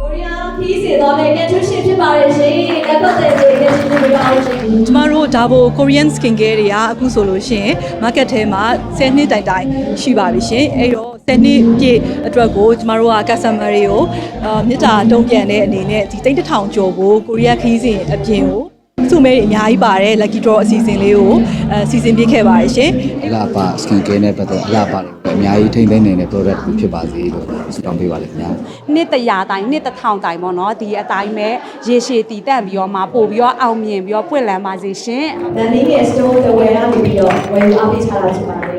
ကိုရီးယားခီးစီတော့လည်းကက်ထူးရှင်ဖြစ်ပါတယ်ရှင်လက်ပတ်တဲ့လေးကက်ထူးရှင်ဖြစ်ပါလို့ရှင်ကျမတို့ဒါဘို Korean skin care တွေကအခုဆိုလို့ရှိရင် market ထဲမှာ10နှစ်တိုင်တိုင်ရှိပါပြီရှင်အဲ့တော့10နှစ်ပြည့်အတွက်ကိုကျမတို့က customer တွေကိုအာမြစ်တာတုံ့ပြန်တဲ့အနေနဲ့ဒီတိတ်တစ်ထောင်ကျော်ကိုကိုရီးယားခီးစဉ်အပြင်ကိုစုမဲတွေအများကြီးပါတယ် lucky draw အစီအစဉ်လေးကိုအဲစီစဉ်ပေးခဲ့ပါတယ်ရှင်အလားပါ skin care နဲ့ပတ်သက်အလားပါတယ် အများကြီးထိမ့်သိမ့်နေတဲ့ product တစ်ခုဖြစ်ပါစေလို့ဆုတောင်းပေးပါလေခင်ဗျာနှစ်တရာတိုင်းနှစ်တစ်ထောင်တိုင်းပေါ့နော်ဒီအတိုင်းပဲရေရှည်တည်တန့်ပြီးတော့မှပို့ပြီးတော့အောင်မြင်ပြီးတော့ပွင့်လန်းပါစေရှင်ဗန်နီးရဲ့ store တွေဝယ်ရနေပြီးတော့ဝယ်ယူအားပေးထားတာဖြစ်ပါတယ်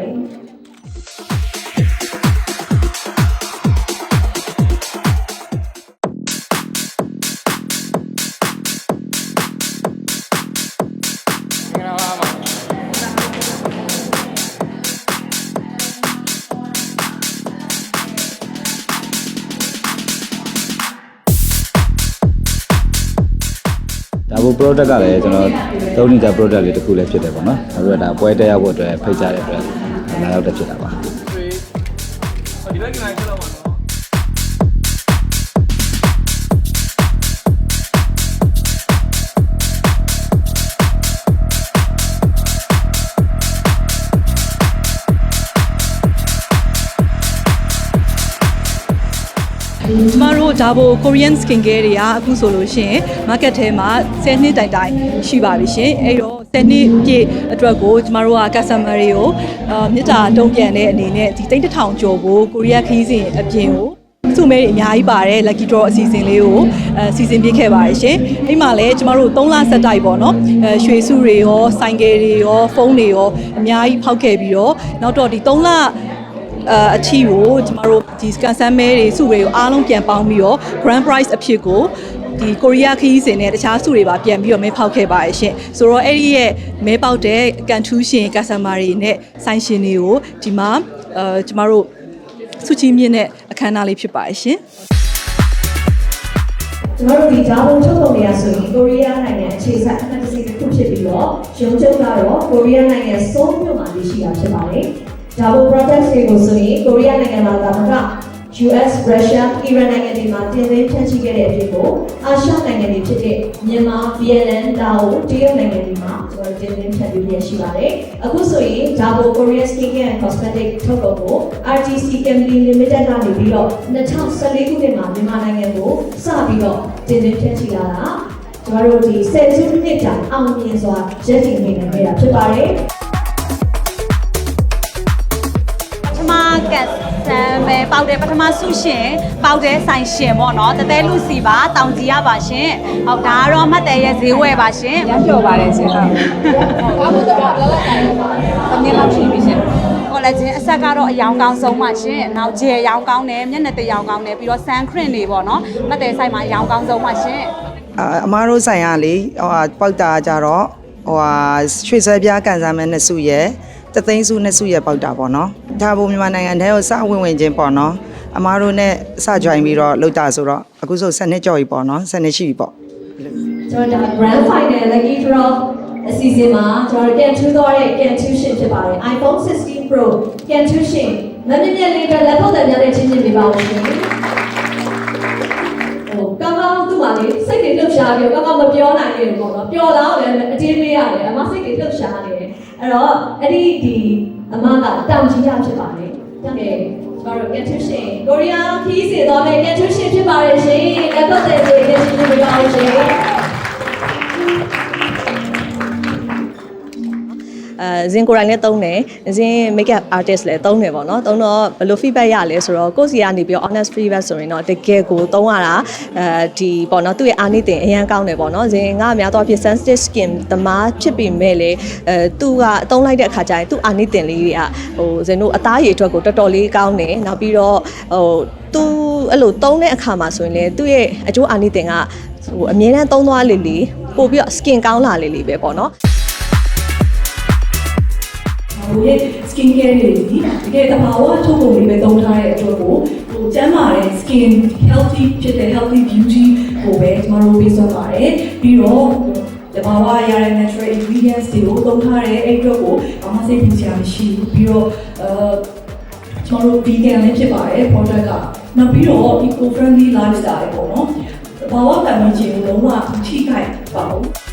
ဒါဘို product ကလည်းကျွန်တော်သုံးနေကြ product လေးတစ်ခုလည်းဖြစ်တယ်ပေါ့နော်။နောက်ပြီးတော့ဒါပွဲတက်ရောက်ဖို့အတွက်ဖိတ်ကြတဲ့အတွက်လာရောက်တက်ဖြစ်တာပါ။ ဒါဘို Korean skin care တွေကအခုဆိုလို့ရှိရင် market ထဲမှာ10နှစ်တိုင်တိုင်ရှိပါပြီရှင်အဲ့တော့10နှစ်ပြည့်အတွက်ကိုကျမတို့က customer တွေကိုအာမြစ်တာတုံ့ပြန်တဲ့အနေနဲ့ဒီတိတ်တစ်ထောင်ကျော်ကိုကိုရီးယားခီးစဉ်အပြင်ကိုစုမဲတွေအများကြီးပါတယ် lucky draw အစီအစဉ်လေးကိုအဲစီစဉ်ပေးခဲ့ပါတယ်ရှင်အဲ့မှာလည်းကျမတို့3လဆက်တိုက်ပေါ့နော်အဲရွှေစုတွေရောဆိုင်ကယ်တွေရောဖုန်းတွေရောအများကြီးဖောက်ခဲ့ပြီးတော့နောက်တော့ဒီ3လ အအချီကိုကျမတို့ဒီကန်ဆန်းမဲတွေစုတွေကိုအားလုံးပြန်ပေါင်းပြီးတော့ grand prize အဖြစ်ကိုဒီကိုရီးယားခီးစင်နဲ့တခြားစုတွေပါပြန်ပြီးတော့မဲဖောက်ခဲ့ပါရဲ့ရှင်ဆိုတော့အဲ့ဒီရဲ့မဲပေါက်တဲ့ကန်ထူးရှင်ကစတမာတွေနဲ့ဆိုင်ရှင်တွေကိုဒီမှာအဲကျမတို့စုချီမြင့်တဲ့အခမ်းအနားလေးဖြစ်ပါရဲ့ရှင်ကျွန်တော်တို့ဒီဂျာဘုံချုပ်ပုံတွေကဆိုရင်ကိုရီးယားနိုင်ငံအခြေစိုက် fantasy တစ်ခုဖြစ်ပြီးတော့ရုံးချုပ်ကတော့ကိုရီးယားနိုင်ငံဆိုးလ်မြို့မှာတည်ရှိတာဖြစ်ပါတယ်။ ဂျာဘုံ project တွေကိုဆိုရင်ကိုရီးယားနိုင်ငံမှာသာမက US, Russia, Iran နိုင်ငံတွေမှာတင်သွင်းဖြန့်ချိခဲ့တဲ့အဖြစ်ကိုအာရှနိုင်ငံတွေဖြစ်တဲ့မြန်မာ၊ Vietnam, Laos, တရုတ်နိုင်ငံတွေမှာကျွန်တော်တင်သွင်းဖြန့်ပြီးရရှိပါတယ်။အခုဆိုရင်ဂျာဘုံ Korean Skincare and Cosmetic ထုတ်ကုန်ကို RTC Company Limited ကနေပြီးတော့2014ခုနှစ်မှာမြန်မာနိုင်ငံကိုစပြီးတော့တင်သွင်းဖြန့်ချိလာတာကျွန်တော်တို့ဒီဆယ်စုနှစ်ကြာအောင်မြင်စွာရည်တည်နေနိုင်ခဲ့တာဖြစ်ပါတယ် ကတ်ဆန်ပဲပေါက်တယ်ပထမဆုရှင်ပေါက်တယ်ဆိုင်ရှင်ပေါ့နော်တသေးလူစီပါတောင်ကြီးရပါရှင်ဟုတ်ဒါကတော့မှတ်တယ်ရဲ့ဈေးဝယ်ပါရှင်ရမ်းပြောပါတယ်ရှင်ဟုတ်ဘာလို့တော့လောလောဆယ်တမင်းလောက်ရှိပြီရှင်ကောလာဂျင်အဆက်ကတော့အယောင်ကောင်းဆုံးပါရှင်နောက်ဂျယ်အယောင်ကောင်းတယ်မျက်နှာတယောင်ကောင်းတယ်ပြီးတော့ဆန်ခရင်တွေပေါ့နော်မှတ်တယ်ဆိုင်မှာအယောင်ကောင်းဆုံးပါရှင်အာအမားတို့ဆိုင်ကလေဟိုဟာပေါက်တာကြတော့ဟိုဟာရွှေဆွဲပြားကန်စားမဲ့နှစ်စုရယ် တသိန်းစုနှစ်စုရယ်ပေါက်တာပေါ့နော်ဒါဘုံမြန်မာနိုင်ငံထဲကိုစဝင်ဝင်ချင်းပေါ့နော်အမားတို့နဲ့စ join ပြီးတော့လောက်တာဆိုတော့အခုဆို7နှစ်ကျော်ပြီပေါ့နော်7နှစ်ရှိပြီပေါ့ကျွန်တော်ဒါ grand final lucky draw အစီအစဉ်မှာကျွန်တော်ကန်ထူးတော့တဲ့ can tuition ဖြစ်ပါတယ် iPhone 16 Pro can tuition မမြင်မြင်လေးအတွက်လက်ဖက်သက်များတဲ့ချင်းချင်းပေးပါဦးရှင်ဟိုကောင်းကောင်းသူ့မှာလေစိတ်တွေလှုပ်ရှားပြီးတော့ကောင်းကောင်းမပြောနိုင်ဘူးပေါ့နော်ပျော်လာတော့လည်းအတင်းပေးရတယ်အမစိတ်တွေလှုပ်ရှားနေတယ် အဲ့တော့အဲ့ဒီဒီအမကတောင်ကြီးရဖြစ်ပါတယ်ဒါပေမဲ့ကျွန်တော်တို့ can tuition ကိုရီးယားခီးစီတော့မယ် can tuition ဖြစ်ပါတယ်ရှင်လက်ဖက်သက်လေး can tuition ပေးပါဦးရှင် ဇင်ကိုယ်တိုင်လည်းသုံးတယ်ဇင် makeup artist လည်းသုံးတယ်ပေါ့နော်သုံးတော့ဘယ်လို feedback ရလဲဆိုတော့ကိုယ့်စီကနေပြီးတော့ honest feedback ဆိုရင်တော့တကယ်ကိုသုံးရတာအဲဒီပေါ့နော်သူ့ရဲ့အာနိသင်အရန်ကောင်းတယ်ပေါ့နော်ဇင်ကများတော့ဖြစ် sensitive skin သမားဖြစ်ပြီးမဲ့လေအဲသူကအသုံးလိုက်တဲ့အခါကျရင်သူ့အာနိသင်လေးတွေကဟိုဇင်တို့အသားရည်အတွက်ကိုတော်တော်လေးကောင်းတယ်နောက်ပြီးတော့ဟိုသူအဲ့လိုသုံးတဲ့အခါမှာဆိုရင်လေသူ့ရဲ့အကျိုးအာနိသင်ကဟိုအမြဲတမ်းသုံးသွားလေလေပို့ပြီးတော့ skin ကောင်းလာလေလေပဲပေါ့နော် ဟိုရဲ့ skin care တွေဒီတကယ်တဘာဝထုတ်ပုံလေးပဲသုံးထားတဲ့အတွက်ကိုဟိုကျန်းမာတဲ့ skin healthy ဖြစ်တဲ့ healthy beauty ကိုပဲကျမတို့ပေးစွမ်းပါတယ်ပြီးတော့တဘာဝရတဲ့ natural ingredients တွေကိုသုံးထားတဲ့အဲ့အတွက်ကိုဘာမှစိတ်ပူစရာမရှိဘူးပြီးတော့အဲကျမတို့ vegan လည်းဖြစ်ပါတယ် product ကနောက်ပြီးတော့ eco friendly lifestyle ပေါ့နော်ဘာဝပတ်ဝန်းကျင်ကိုလုံးဝထိခိုက်ပါဘူး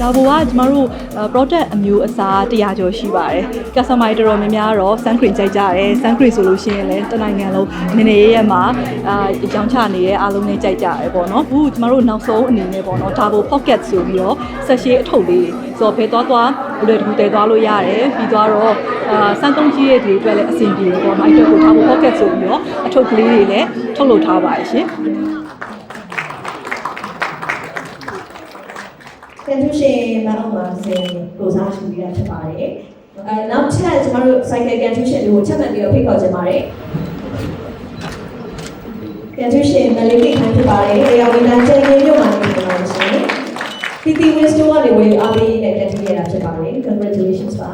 ဒါဘောကကျမတို့ product အမျိုးအစား100ကျော်ရှိပါတယ်။ customer တော်တော်များများတော့ sun cream ကြိုက်ကြတယ်။ sun cream ဆိုလို့ရှိရင်လည်းတစ်နိုင်ငံလုံးနည်းနည်းရဲရဲမှာအာအကြောင်းချနေတဲ့အားလုံးနဲ့ကြိုက်ကြတယ်ပေါ့နော်။အခုကျမတို့နောက်ဆုံးအနေနဲ့ပေါ့နော်ဒါဘော pocket ဆိုပြီးတော့ဆက်ရှည်အထုပ်လေးဆိုတော့ဖဲသွားသွားအလွယ်တကူတည်သွားလို့ရတယ်။ပြီးသွားတော့အာစမ်းသုံးကြီးရဲ့ဒီအတွက်လည်းအဆင်ပြေတယ်ပေါ့နော်။အဲ့အတွက်ကိုဒါဘော pocket ဆိုပြီးတော့အထုပ်ကလေးတွေလည်းထုတ်လုပ်ထားပါတယ်ရှင်။ ပြန်သူရှင်မအောင်ပါစေကိုစားရှိပြီးတာဖြစ်ပါတယ်အဲနောက်ချက်ကျမတို့ cycle ပြန်သူရှင်တွေကိုချက်မှတ်ပြီးတော့ဖိတ်ခေါ်ချင်ပါတယ်ပြန်သူရှင်မလေးလေးခိုင်းဖြစ်ပါတယ်အေယာဝီလန်ချန်ရင်းမြို့မှာနေပါရှင်ပီတီဝစ်စတိုကနေဝယ်အားပေးနဲ့ပြန်သူရတာဖြစ်ပါတယ် congratulations ပါ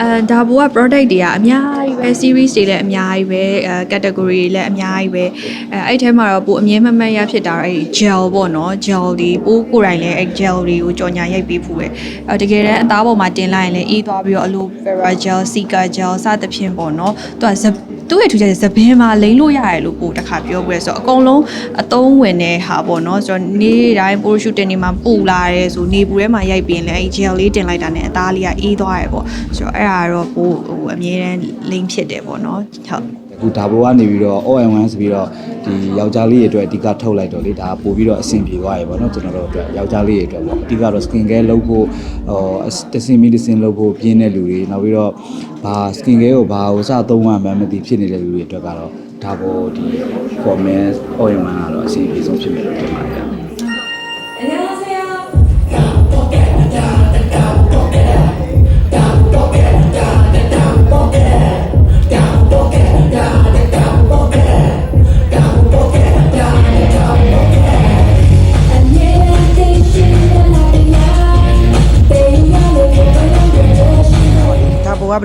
အဲဒါဘောက product တွေကအများကြီးပဲ series တွေလည်းအများကြီးပဲအဲ category တွေလည်းအများကြီးပဲအဲအဲ့ထဲမှာတော့ပိုအမြဲမမှတ်ရဖြစ်တာတော့အဲ့ gel ပေါ့နော် gel တွေပိုကိုယ်တိုင်လည်းအဲ့ gel တွေကိုကြော်ညာရိုက်ပေးဖို့ပဲအဲတကယ်တမ်းအသားပေါ်မှာတင်လိုက်ရင်လည်းအေးသွားပြီးတော့ aloe vera gel Cica gel စသဖြင့်ပေါ့နော်သူကဇ သူ့ရဲ့ထူးခြားချက်သပင်းမှာလိမ့်လို့ရတယ်လို့ပို့တစ်ခါပြောပြရဲဆိုတော့အကုန်လုံးအသုံးဝင်တဲ့ဟာပေါ့နော်ဆိုတော့နေ့တိုင်းပိုရှူတင်နေမှာပူလာတယ်ဆိုနေပူထဲမှာရိုက်ပြီးရင်လည်းအဲ့ gel လေးတင်လိုက်တာနဲ့အသားလေးကအေးသွားရပေါ့ဆိုတော့အဲ့ဒါကတော့ပိုဟိုအမြဲတမ်းလိမ့်ဖြစ်တယ်ပေါ့နော်ဟုတ် အခုဒါဘောကနေပြီးတော့ ON1 ဆိုပြီးတော့ဒီယောက်ျားလေးတွေအတွက်အဓိကထုတ်လိုက်တော့လေဒါပို့ပြီးတော့အဆင်ပြေသွားရေပေါ့နော်ကျွန်တော်တို့အတွက်ယောက်ျားလေးတွေအတွက်ပေါ့အဓိကတော့ skin care လုပ်ဖို့ဟိုတစင်မီတစင်လုပ်ဖို့ပြင်းတဲ့လူတွေနောက်ပြီးတော့ဘာ skin care ကိုဘာဟိုစသုံးရမှန်းမသိဖြစ်နေတဲ့လူတွေအတွက်ကတော့ဒါဘောဒီ comment ON1 ကတော့အဆင်ပြေဆုံးဖြစ်မယ်လို့ထင်ပါတယ်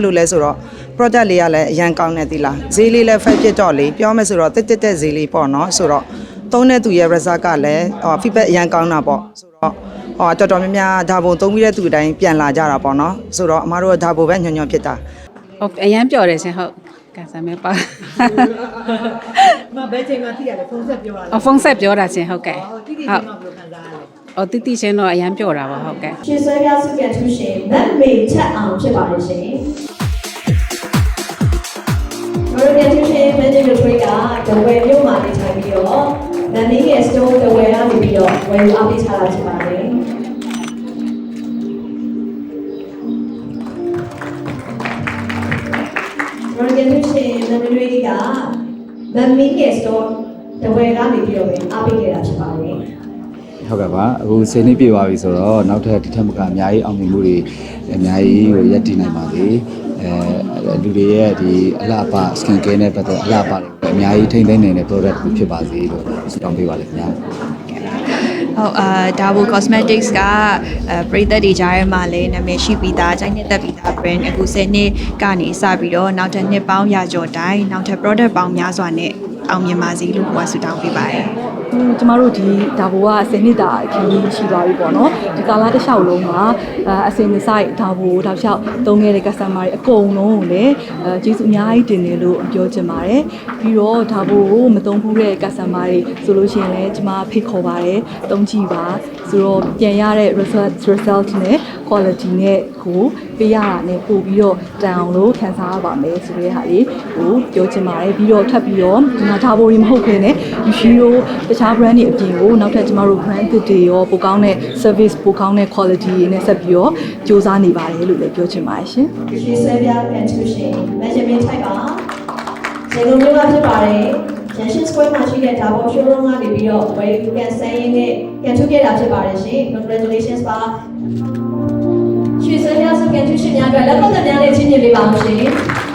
ဘောကဘယ်လိုလဲဆိုတော့ product လေးကလည်းအရန်ကောင်းနေသီလားဈေးလေးလည်း fight ဖြစ်တော့လေပြောမယ်ဆိုတော့တက်တက်တက်ဈေးလေးပေါ့နော်ဆိုတော့သုံးတဲ့သူရဲ့ result ကလည်းဟော feedback အရန်ကောင်းတာပေါ့ဆိုတော့ဟောတော်တော်များများဒါဘုံသုံးပြီးတဲ့သူအတိုင်းပြန်လာကြတာပေါ့နော်ဆိုတော့အမားတို့ကဒါဘုံပဲညွန်ညွန်ဖြစ်တာဟုတ်အရန်ပျော်တယ်ရှင်ဟုတ်ကဲဆမ်းမဲပါမဘယ်ချိန်မှသိရတယ်ဖုန်းဆက်ပြောတာအဖုန်းဆက်ပြောတာရှင်ဟုတ်ကဲဟုတ်တိတိချင်းတော့ဘယ်လိုခံစားရလဲအော်တိတိချင်းတော့အရန်ပျော်တာပါဟုတ်ကဲရှင်ဆွဲပြစုပြန်သူရှင်မတ်မေချက်အောင်ဖြစ်ပါတယ်ရှင် ရှင်မန်နေဂျာထွေးကဒဝယ်မြို့မှာနေထိုင်ပြီးတော့နန်နီရဲ့ store ဒဝယ်ကနေပြီးတော့ဝယ်ယူအားပေးထားတာဖြစ်ပါတယ်ဘာလို့ပြန်သူရှင်မန်နေဂျာကမန်မီရဲ့ store ဒဝယ်ကနေပြီးတော့ပဲအားပေးခဲ့တာဖြစ်ပါတယ်ဟုတ်ကဲ့ပါအခု10နှစ်ပြည့်သွားပြီဆိုတော့နောက်ထပ်ဒီထက်မကအများကြီးအောင်မြင်မှုတွေအများကြီးဟိုရပ်တည်နိုင်ပါသေး အဲလူတွေရဲ့ဒီအလှပ skin care နဲ့ပတ်သက်အလှပတွေအများကြီးထိမ့်သိမ်းနေတဲ့ product တစ်ခုဖြစ်ပါစေလို့ဆုတောင်းပေးပါလိမ့်ခင်ဗျာဟုတ်အာဒါဘူ cosmetics ကအဲပရိသတ်တွေကြားထဲမှာလည်းနာမည်ရှိပြီးသားအကြိုက်နှစ်သက်ပြီးသား brand အခု10နှစ်ကနေစပြီးတော့နောက်ထပ်နှစ်ပေါင်းရာကျော်တိုင်နောက်ထပ် product ပေါင်းများစွာနဲ့အောင်မြင်ပါစေလို့ကိုကဆုတောင်းပေးပါတယ်ဟို ကျမတို့ဒီဒါဘောက10နှစ်တာခရီးရှိသွားပြီပေါ့နော်ဒီကာလာတစ်လျှောက်လုံးမှာအဲအစင်ဒီဇိုင်းဒါဘောတောက်လျှောက်သုံးခဲ့တဲ့ customer တွေအကုန်လုံးကိုလည်းအဲကျေးဇူးအများကြီးတင်တယ်လို့ပြောချင်ပါတယ်ပြီးတော့ဒါဘောကိုမသုံးဘူးတဲ့ customer တွေဆိုလို့ရှိရင်လည်းကျမဖိတ်ခေါ်ပါတယ်သုံးကြည့်ပါဆိုတော့ပြန်ရတဲ့ result result နဲ့ quality နဲ့ကိုပေးရတာနဲ့ပို့ပြီးတော့တန်အောင်လို့ခံစားရပါမယ်ဆိုတဲ့ဟာလေးကိုပြောချင်ပါတယ်ပြီးတော့ထပ်ပြီးတော့ဒီမှာဒါဘောတွေမဟုတ်ခင်နဲ့ Yushiro တခြား brand တွေအပြင်ကိုနောက်ထပ်ကျမတို့ brand သစ်တွေရောပိုကောင်းတဲ့ service ပိုကောင်းတဲ့ quality တွေနဲ့ဆက်ပြီးတော့စူးစမ်းနေပါတယ်လို့လည်းပြောချင်ပါတယ်ရှင်ရွှေဆွဲပြကန်ထူရှင်မန်ဂျမင်ထိုက်ကရန်ကုန်မြို့ကဖြစ်ပါတယ်ရန်ရှင်း square မှာရှိတဲ့ဒါဘော showroom ကနေပြီးတော့ဝယ်ယူကန်ဆန်းရင်းနဲ့ကန်ထူခဲ့တာဖြစ်ပါတယ်ရှင် congratulations ပါရွှေဆွဲပြစုကန်ထူရှင်များအတွက်လက်ပတ်သက်များနဲ့ချင်းချင်းပေးပါဦးရှင်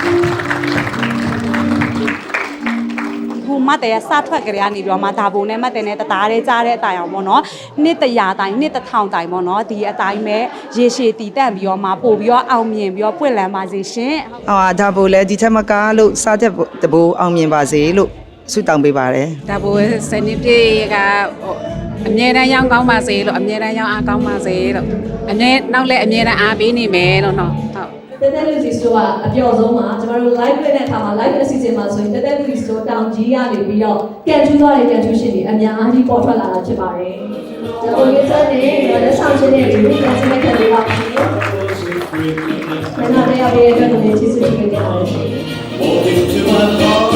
ဟိုမတ်တဲ့စထွက်ကြရနေပြီးတော့မှဒါပုံနဲ့မတ်တဲ့နဲ့တသားလေးကြားတဲ့အတိုင်းအောင်ပေါ့နော်နှစ်တရာတိုင်းနှစ်တစ်ထောင်တိုင်းပေါ့နော်ဒီအတိုင်းပဲရေရှည်တည်တန့်ပြီးတော့မှပို့ပြီးတော့အောင်မြင်ပြီးတော့ပွင့်လန်းပါစေရှင်ဟောဒါဘိုလည်းဒီထက်မကားလို့စားတဲ့တဘိုးအောင်မြင်ပါစေလို့ဆုတောင်းပေးပါတယ်ဒါဘိုစနေပြေကဟိုအမြဲတမ်းရောင်းကောင်းပါစေလို့အမြဲတမ်းရောင်းအားကောင်းပါစေလို့အမြဲနောက်လည်းအမြဲတမ်းအားပေးနေမယ်လို့နော်ဟုတ် တက်တက်လူစီစတိုးကအပျော်ဆုံးမှာကျမတို့ live လုပ်တဲ့အခါမှာ live အစီအစဉ်မှာဆိုရင်တက်တက်လူစီစတိုးတောင်ကြီးကနေပြီးတော့ကန်ထူးသွားတဲ့ကန်ထူးရှင်တွေအများကြီးပေါ်ထွက်လာတာဖြစ်ပါတယ်။ကျွန်တော်ရေးစတဲ့လက်ဆောင်ရှင်တွေဒီကန်စမဲ့ခံလေးပါရှင်။ခဏတည်းရတဲ့အတွက်လည်းကျေးဇူးတင်ပါတယ်